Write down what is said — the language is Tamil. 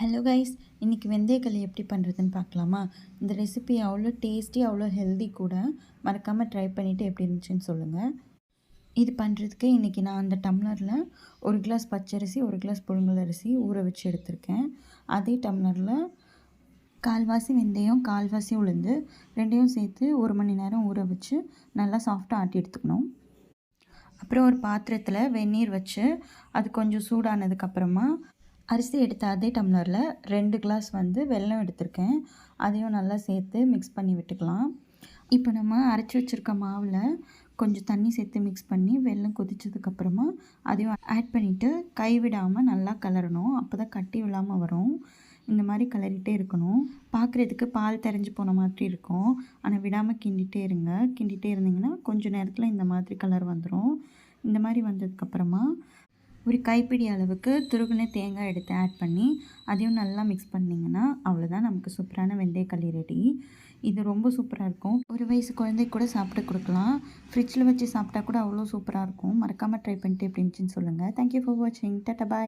ஹலோ கைஸ் இன்றைக்கி வெந்தயக்களி எப்படி பண்ணுறதுன்னு பார்க்கலாமா? இந்த ரெசிபி அவ்வளோ டேஸ்டி அவ்வளோ ஹெல்தி கூட மறக்காமல் ட்ரை பண்ணிவிட்டு எப்படி இருந்துச்சுன்னு சொல்லுங்கள் இது பண்ணுறதுக்கு இன்றைக்கி நான் அந்த டம்ளரில் ஒரு கிளாஸ் பச்சரிசி ஒரு கிளாஸ் புழுங்கல் அரிசி ஊற வச்சு எடுத்திருக்கேன். அதே டம்ளரில் கால்வாசி வெந்தயம் கால்வாசி உளுந்து ரெண்டையும் சேர்த்து ஒரு மணி நேரம் ஊற வச்சு நல்லா சாஃப்டாக ஆட்டி எடுத்துக்கணும். அப்புறம் ஒரு பாத்திரத்தில் வெந்நீர் வச்சு அது கொஞ்சம் சூடானதுக்கப்புறமா அரிசி எடுத்த அதே டம்ளரில் ரெண்டு கிளாஸ் வந்து வெல்லம் எடுத்திருக்கேன். அதையும் நல்லா சேர்த்து மிக்ஸ் பண்ணி விட்டுக்கலாம். இப்போ நம்ம அரைச்சி வச்சுருக்க மாவில் கொஞ்சம் தண்ணி சேர்த்து மிக்ஸ் பண்ணி வெல்லம் கொதிச்சதுக்கப்புறமா அதையும் ஆட் பண்ணிவிட்டு கைவிடாமல் நல்லா கலரணும். அப்போ தான் கட்டி விழாமல் வரும். இந்த மாதிரி கலரிட்டே இருக்கணும். பார்க்குறதுக்கு பால் தெரிஞ்சு போன மாதிரி இருக்கும். ஆனால் விடாமல் கிண்டிகிட்டே இருங்க. கிண்டிகிட்டே இருந்தீங்கன்னா கொஞ்சம் நேரத்தில் இந்த மாதிரி கலர் வந்துடும் இந்த மாதிரி வந்ததுக்கப்புறமா ஒரு கைப்பிடி அளவுக்கு துருகுன தேங்காய் எடுத்து ஆட் பண்ணி அதையும் நல்லா மிக்ஸ் பண்ணிங்கன்னா அவ்வளோதான் நமக்கு சூப்பரான வெந்தயக்களி ரெடி இது ரொம்ப சூப்பராக இருக்கும். ஒரு வயசு குழந்தை கூட சாப்பிட்டு கொடுக்கலாம். ஃப்ரிட்ஜில் வச்சு சாப்பிட்டா கூட அவ்வளோ சூப்பராக இருக்கும். மறக்காமல் ட்ரை பண்ணிட்டு எப்படி இருந்துச்சுன்னு சொல்லுங்கள் தேங்க்யூ ஃபார் வாட்சிங் டட்டா பாய்